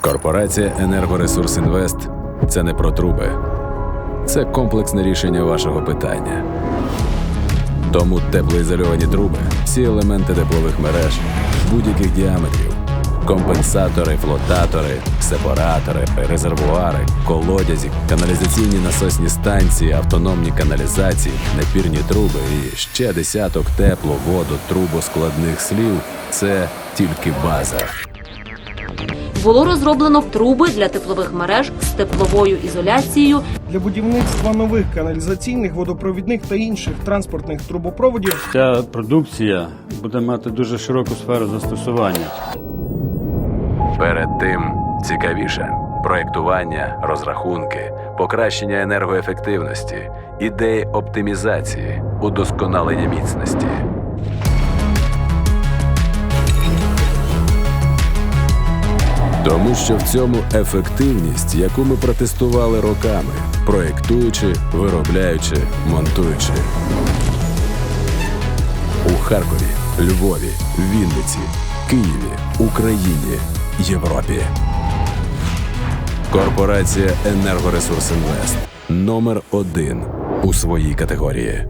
Корпорація Енергоресурс Інвест це не про труби, це комплексне рішення вашого питання. Тому теплоізольовані труби, всі елементи теплових мереж будь-яких діаметрів, компенсатори, флотатори, сепаратори, резервуари, колодязі, каналізаційні насосні станції, автономні каналізації, напірні труби і ще десяток тепло, воду, трубоскладних слів це тільки база. Було розроблено труби для теплових мереж з тепловою ізоляцією для будівництва нових каналізаційних, водопровідних та інших транспортних трубопроводів Ця продукція буде мати дуже широку сферу застосування. Перед тим цікавіше проєктування, розрахунки, покращення енергоефективності, ідеї оптимізації, удосконалення міцності. Тому що в цьому ефективність, яку ми протестували роками, проєктуючи, виробляючи, монтуючи. У Харкові, Львові, Вінниці, Києві, Україні, Європі. Корпорація Енергоресурс Інвест номер один у своїй категорії.